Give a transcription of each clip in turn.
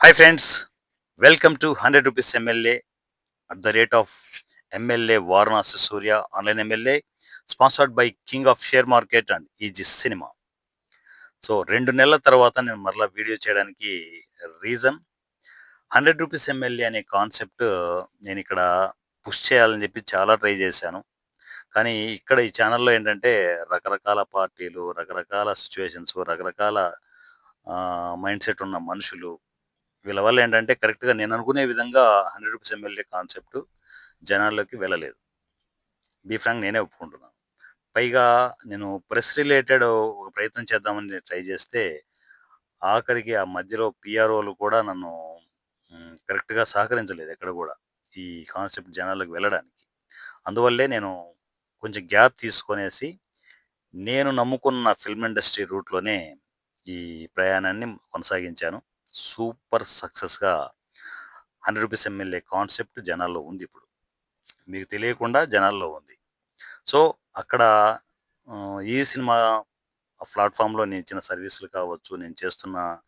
Hi friends welcome to hundred rupees MLA at the rate of MLA Varanasi Surya online MLA sponsored by king of share market and easy cinema so రెండు నెలల తర్వాత నేను మరలా video చేయడానికి reason hundred rupees MLA అనే concept నేను ఇక్కడ push చేయాలని చెప్పి చాలా ట్రై చేశాను. కానీ ఇక్కడ ఈ ఛానల్లో ఏంటంటే రకరకాల పార్టీలు రకరకాల సిచ్యువేషన్స్ రకరకాల మైండ్ సెట్ ఉన్న మనుషులు వీళ్ళ వల్ల ఏంటంటే కరెక్ట్గా నేను అనుకునే విధంగా హండ్రెడ్ రూపీస్ ఎమ్మెల్యే కాన్సెప్ట్ జనాల్లోకి వెళ్ళలేదు. బీ ఫ్రాంక్ నేనే ఒప్పుకుంటున్నాను. పైగా నేను ప్రెస్ రిలేటెడ్ ఒక ప్రయత్నం చేద్దామని ట్రై చేస్తే ఆఖరికి ఆ మధ్యలో పిఆర్ఓలు కూడా నన్ను కరెక్ట్గా సహకరించలేదు ఎక్కడ కూడా ఈ కాన్సెప్ట్ జనాలకు వెళ్ళడానికి. అందువల్లే నేను కొంచెం గ్యాప్ తీసుకొనేసి నేను నమ్ముకున్న ఫిల్మ్ ఇండస్ట్రీ రూట్లోనే ఈ ప్రయాణాన్ని కొనసాగించాను. సూపర్ సక్సెస్గా హండ్రెడ్ రూపీస్ ఎమ్మెల్యే కాన్సెప్ట్ జనాల్లో ఉంది ఇప్పుడు. మీకు తెలియకుండా జనాల్లో ఉంది. సో అక్కడ ఈ సినిమా ప్లాట్ఫామ్లో నేను ఇచ్చిన సర్వీసులు కావచ్చు నేను చేస్తున్న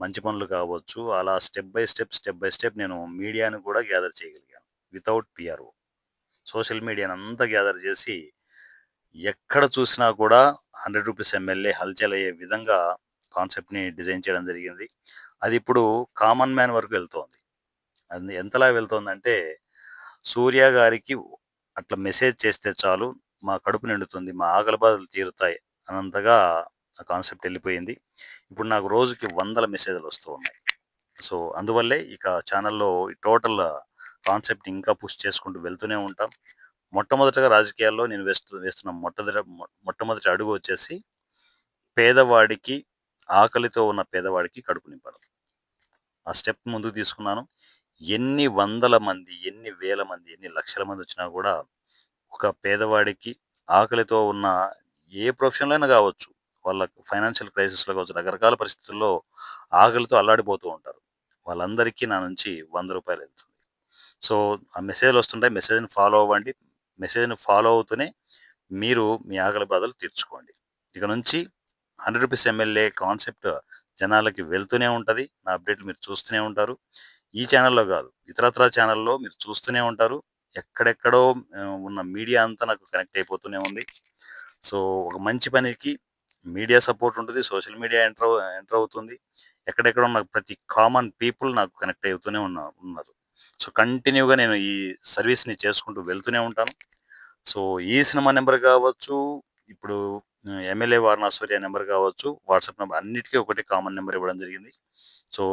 మంచి పనులు కావచ్చు అలా step by step step by step నేను మీడియాని కూడా గ్యాదర్ చేయగలిగాను. Without PRO. సోషల్ మీడియాని అంతా గ్యాదర్ చేసి ఎక్కడ చూసినా కూడా హండ్రెడ్ రూపీస్ ఎమ్మెల్యే హల్చల్ అయ్యే విధంగా కాన్సెప్ట్ని డిజైన్ చేయడం జరిగింది. అది ఇప్పుడు కామన్ మ్యాన్ వరకు వెళ్తోంది. అది ఎంతలా వెళ్తోందంటే సూర్య గారికి అట్లా మెసేజ్ చేస్తే చాలు మా కడుపు నిండుతుంది మా ఆకలి బాధలు తీరుతాయి అనంతగా ఆ కాన్సెప్ట్ వెళ్ళిపోయింది. ఇప్పుడు నాకు రోజుకి వందల మెసేజ్లు వస్తూ ఉన్నాయి. సో అందువల్లే ఇక ఛానల్లో ఈ టోటల్ కాన్సెప్ట్ ఇంకా పుష్ చేసుకుంటూ వెళ్తూనే ఉంటాం. మొట్టమొదటగా రాజకీయాల్లో నేను వేస్తు వేస్తున్న మొట్టమొదటి మొట్టమొదటి అడుగు వచ్చేసి పేదవాడికి ఆకలితో ఉన్న పేదవాడికి కడుపు నింపడం. ఆ స్టెప్ ముందుకు తీసుకున్నాను. ఎన్ని వందల మంది ఎన్ని వేల మంది ఎన్ని లక్షల మంది వచ్చినా కూడా ఒక పేదవాడికి ఆకలితో ఉన్న ఏ ప్రొఫెషన్లో అయినా కావచ్చు వాళ్ళ ఫైనాన్షియల్ క్రైసిస్లో కావచ్చు రకరకాల పరిస్థితుల్లో ఆకలితో అల్లాడిపోతూ ఉంటారు. వాళ్ళందరికీ నా నుంచి వంద రూపాయలు వెళ్తుంది. సో ఆ మెసేజ్లు వస్తుంటాయి. మెసేజ్ని ఫాలో అవ్వండి. మెసేజ్ని ఫాలో అవుతూనే మీరు మీ ఆకలి బాధలు తీర్చుకోండి. ఇక నుంచి హండ్రెడ్ రూపీస్ ఎమ్మెల్యే కాన్సెప్ట్ జనాలకి వెళ్తూనే ఉంటుంది. నా అప్డేట్లు మీరు చూస్తూనే ఉంటారు. ఈ ఛానల్లో కాదు ఇతరత్ర ఛానల్లో మీరు చూస్తూనే ఉంటారు. ఎక్కడెక్కడో ఉన్న మీడియా అంతా నాకు కనెక్ట్ అయిపోతూనే ఉంది. సో ఒక మంచి పనికి మీడియా సపోర్ట్ ఉంటుంది సోషల్ మీడియా ఎంటర్ ఎంటర్ అవుతుంది. ఎక్కడెక్కడ ఉన్న ప్రతి కామన్ పీపుల్ నాకు కనెక్ట్ అవుతూనే ఉన్నా ఉన్నారు. సో కంటిన్యూగా నేను ఈ సర్వీస్ని చేసుకుంటూ వెళ్తూనే ఉంటాను. సో ఈ సినిమా నెంబర్ కావచ్చు ఇప్పుడు ఎమ్మెల్యే వారణాసూర్య నెంబర్ కావచ్చు వాట్సాప్ నెంబర్ అన్నిటికీ ఒకటి కామన్ నెంబర్ ఇవ్వడం జరిగింది. సో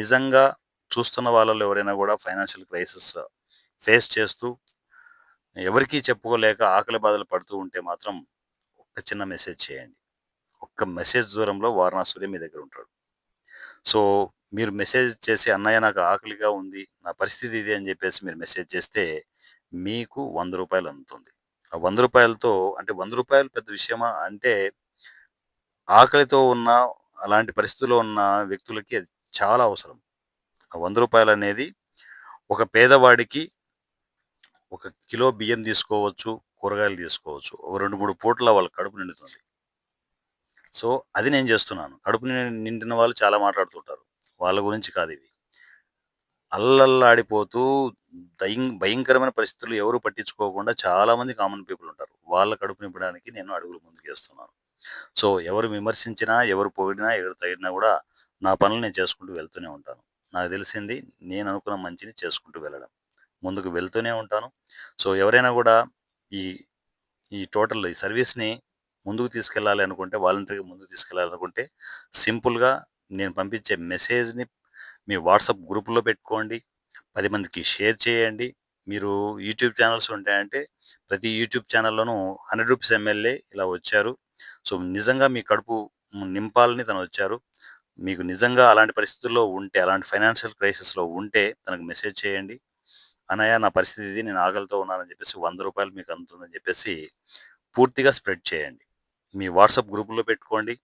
నిజంగా చూస్తున్న వాళ్ళలో ఎవరైనా కూడా ఫైనాన్షియల్ క్రైసిస్ ఫేస్ చేస్తూ ఎవరికీ చెప్పుకోలేక ఆకలి బాధలు పడుతూ ఉంటే మాత్రం ఒక చిన్న మెసేజ్ చేయండి. ఒక్క మెసేజ్ దూరంలో వారణాసూర్య మీ దగ్గర ఉంటాడు. సో మీరు మెసేజ్ చేసి అన్నయ్య నాకు ఆకలిగా ఉంది నా పరిస్థితి ఇది అని చెప్పేసి మీరు మెసేజ్ చేస్తే మీకు వంద రూపాయలు అందుతుంది. ఆ వంద రూపాయలతో అంటే వంద రూపాయలు పెద్ద విషయమా? అంటే ఆకలితో ఉన్న అలాంటి పరిస్థితుల్లో ఉన్న వ్యక్తులకి అది చాలా అవసరం. ఆ వంద రూపాయలు అనేది ఒక పేదవాడికి ఒక కిలో బియ్యం తీసుకోవచ్చు కూరగాయలు తీసుకోవచ్చు ఒక రెండు మూడు పూట్ల వాళ్ళ కడుపు నిండుతుంది. సో అది నేను చేస్తున్నాను. కడుపు నిండి- నిండిన వాళ్ళు చాలా మాట్లాడుతుంటారు. వాళ్ళ గురించి కాదు ఇవి. అల్లల్లాడిపోతూ దయం భయంకరమైన పరిస్థితులు ఎవరు పట్టించుకోకుండా చాలామంది కామన్ పీపుల్ ఉంటారు. వాళ్ళ కడుపు నింపడానికి నేను అడుగులు ముందుకు వేస్తున్నాను సో ఎవరు విమర్శించినా ఎవరు పొగిడినా ఎవరు తగిడినా కూడా నా పనులు నేను చేసుకుంటూ వెళ్తూనే ఉంటాను. నాకు తెలిసింది నేను అనుకున్న మంచిని చేసుకుంటూ వెళ్ళడం. ముందుకు వెళ్తూనే ఉంటాను. సో ఎవరైనా కూడా ఈ ఈ టోటల్ ఈ సర్వీస్ని ముందుకు తీసుకెళ్ళాలి అనుకుంటే వాలంటరీగా ముందుకు తీసుకెళ్ళాలనుకుంటే సింపుల్గా నేను పంపించే మెసేజ్ని మీ వాట్సాప్ గ్రూపులో పెట్టుకోండి. పది మందికి షేర్ చేయండి. మీరు యూట్యూబ్ ఛానల్స్ ఉంటాయంటే ప్రతి యూట్యూబ్ ఛానల్లోనూ హండ్రెడ్ రూపీస్ ఎమ్మెల్యే ఇలా వచ్చారు. సో నిజంగా మీ కడుపు నింపాలని తను వచ్చారు. మీకు నిజంగా అలాంటి పరిస్థితుల్లో ఉంటే అలాంటి ఫైనాన్షియల్ క్రైసిస్లో ఉంటే తనకు మెసేజ్ చేయండి. అనయ్య నా పరిస్థితి ఇది నేను ఆకలితో ఉన్నానని చెప్పేసి వంద రూపాయలు మీకు అందుతుందని చెప్పేసి పూర్తిగా స్ప్రెడ్ చేయండి. మీ వాట్సాప్ గ్రూపులో పెట్టుకోండి.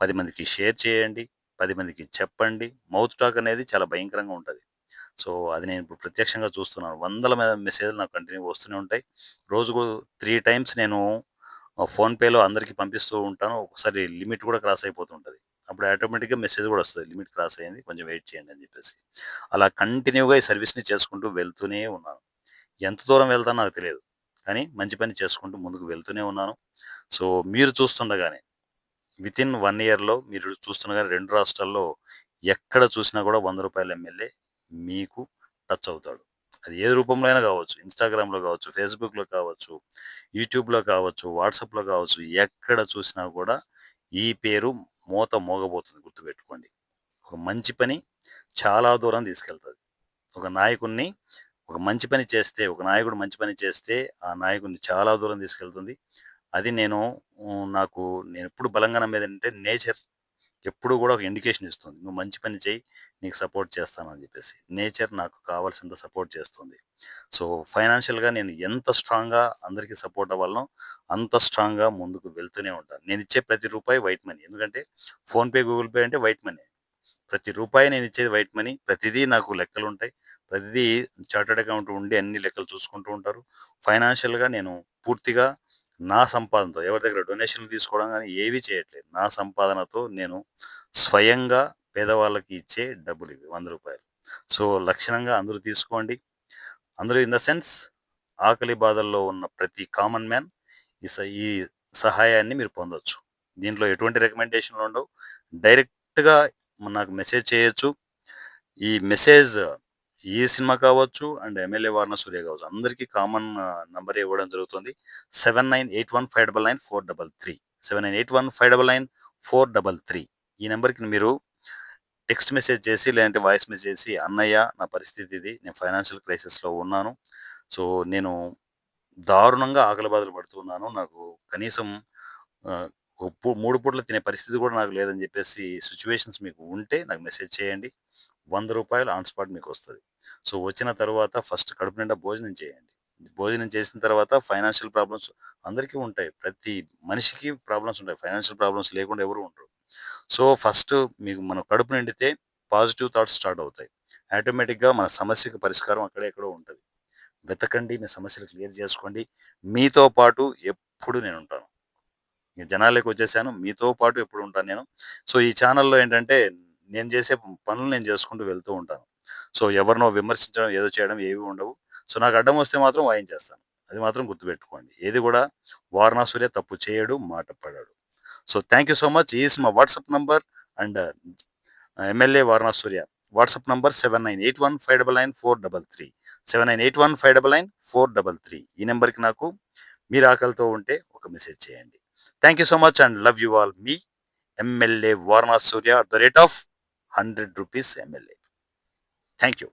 పది మందికి షేర్ చేయండి. పది మందికి చెప్పండి. మౌత్ టాక్ అనేది చాలా భయంకరంగా ఉంటుంది. సో అది నేను ఇప్పుడు ప్రత్యక్షంగా చూస్తున్నాను. వందల మీద మెసేజ్లు నాకు కంటిన్యూ వస్తూనే ఉంటాయి. రోజుకు త్రీ టైమ్స్ నేను ఫోన్పేలో అందరికీ పంపిస్తూ ఉంటాను. ఒకసారి లిమిట్ కూడా క్రాస్ అయిపోతుంటుంది. అప్పుడు ఆటోమేటిక్గా మెసేజ్ కూడా వస్తుంది. లిమిట్ క్రాస్ అయింది. కొంచెం వెయిట్ చేయండి అని చెప్పేసి. అలా కంటిన్యూగా ఈ సర్వీస్ని చేసుకుంటూ వెళ్తూనే ఉన్నాను. ఎంత దూరం వెళ్తానో నాకు తెలియదు. కానీ మంచి పని చేసుకుంటూ ముందుకు వెళ్తూనే ఉన్నాను. సో మీరు చూస్తుండగానే విత్ ఇన్ వన్ ఇయర్లో మీరు చూస్తుండగానే రెండు రాష్ట్రాల్లో ఎక్కడ చూసినా కూడా వంద రూపాయల ఎమ్మెల్యే మీకు టచ్ అవుతాడు. అది ఏ రూపంలో అయినా కావచ్చు. ఇన్స్టాగ్రామ్లో కావచ్చు ఫేస్బుక్లో కావచ్చు యూట్యూబ్లో కావచ్చు వాట్సాప్లో కావచ్చు ఎక్కడ చూసినా కూడా ఈ పేరు మూత మోగబోతుంది గుర్తుపెట్టుకోండి. ఒక మంచి పని చాలా దూరం తీసుకెళ్తుంది. ఒక నాయకుడిని ఒక మంచి పని చేస్తే ఒక నాయకుడు మంచి పని చేస్తే ఆ నాయకుడిని చాలా దూరం తీసుకెళ్తుంది. అది నేను నాకు నేను ఎప్పుడు బలంగా నమ్మేది నేచర్ ఎప్పుడు కూడా ఒక ఇండికేషన్ ఇస్తుంది. నువ్వు మంచి పని చేయి నీకు సపోర్ట్ చేస్తాను అని చెప్పేసి. నేచర్ నాకు కావాల్సినంత సపోర్ట్ చేస్తుంది. సో ఫైనాన్షియల్గా నేను ఎంత స్ట్రాంగ్గా అందరికీ సపోర్ట్ అవ్వాలనో అంత స్ట్రాంగ్గా ముందుకు వెళ్తూనే ఉంటాను నేను ఇచ్చే ప్రతి రూపాయి వైట్ మనీ. ఎందుకంటే ఫోన్పే గూగుల్ పే అంటే వైట్ మనీ. ప్రతి రూపాయి నేను ఇచ్చేది వైట్ మనీ. ప్రతిదీ నాకు లెక్కలు ఉంటాయి. ప్రతిదీ చార్టెడ్ అకౌంట్ ఉండి అన్ని లెక్కలు చూసుకుంటూ ఉంటారు. ఫైనాన్షియల్గా నేను పూర్తిగా నా సంపాదనతో ఎవరి దగ్గర డొనేషన్లు తీసుకోవడం కానీ ఏవి చేయట్లేదు. నా సంపాదనతో నేను స్వయంగా పేదవాళ్ళకి ఇచ్చే డబ్బులు ఇవి వంద రూపాయలు. సో లక్షణంగా అందరూ తీసుకోండి. అందరూ ఇన్ ద సెన్స్ ఆకలి బాధల్లో ఉన్న ప్రతి కామన్ మ్యాన్ ఈ స- ఈ సహాయాన్ని మీరు పొందొచ్చు. దీంట్లో ఎటువంటి రికమెండేషన్లు ఉండవు. డైరెక్ట్గా నాకు మెసేజ్ చేయొచ్చు. ఈ మెసేజ్ ఏ సినిమా కావచ్చు అండ్ ఎమ్మెల్యే వారణ సూర్య కావచ్చు. అందరికీ కామన్ నంబర్ ఇవ్వడం జరుగుతుంది. Seven nine eight one five double nine four double three. Seven nine eight one five double nine four double three. ఈ నెంబర్కి మీరు టెక్స్ట్ మెసేజ్ చేసి లేదంటే వాయిస్ మెసేజ్ చేసి అన్నయ్య నా పరిస్థితి ఇది. నేను ఫైనాన్షియల్ క్రైసిస్లో ఉన్నాను. సో నేను దారుణంగా ఆకలి బాధలు పడుతున్నాను నాకు కనీసం ఉప్పు మూడు పూటలు తినే పరిస్థితి కూడా నాకు లేదని చెప్పేసి సిచ్యువేషన్స్ మీకు ఉంటే నాకు మెసేజ్ చేయండి. వంద రూపాయలు ఆన్ స్పాట్ మీకు వస్తుంది. సో వచ్చిన తర్వాత ఫస్ట్ కడుపు నిండా భోజనం చేయండి. భోజనం చేసిన తర్వాత ఫైనాన్షియల్ ప్రాబ్లమ్స్ అందరికీ ఉంటాయి. ప్రతి మనిషికి ప్రాబ్లమ్స్ ఉంటాయి. ఫైనాన్షియల్ ప్రాబ్లమ్స్ లేకుండా ఎవరు ఉండరు. సో ఫస్ట్ మీకు మన కడుపు నిండితే పాజిటివ్ థాట్స్ స్టార్ట్ అవుతాయి. ఆటోమేటిక్గా మన సమస్యకు పరిష్కారం అక్కడే ఎక్కడో ఉంటుంది. వెతకండి మీ సమస్యలు క్లియర్ చేసుకోండి. మీతో పాటు ఎప్పుడు నేను ఉంటాను. ఇంక జనాలకు వచ్చేసాను. మీతో పాటు ఎప్పుడు ఉంటాను నేను. సో ఈ ఛానల్లో ఏంటంటే నేను చేసే పనులు నేను చేసుకుంటూ వెళ్తూ ఉంటాను. సో ఎవరినో విమర్శించడం ఏదో చేయడం ఏవి ఉండవు. సో నాకు అడ్డం వస్తే మాత్రం వాయించేస్తాను. అది మాత్రం గుర్తుపెట్టుకోండి. ఏది కూడా వారణాసురే తప్పు చేయడు మాట పడాడు. So thank you so much. Is మా WhatsApp number and MLA Varanasurya. WhatsApp number seven nine eight one five double nine four double three. Seven nine eight one five double nine four double three. ఈ నెంబర్కి నాకు మీరు ఆకలితో ఉంటే ఒక message చేయండి. Thank you so much and love you all. Me MLA Varanasurya at the rate of hundred rupees MLA. Thank you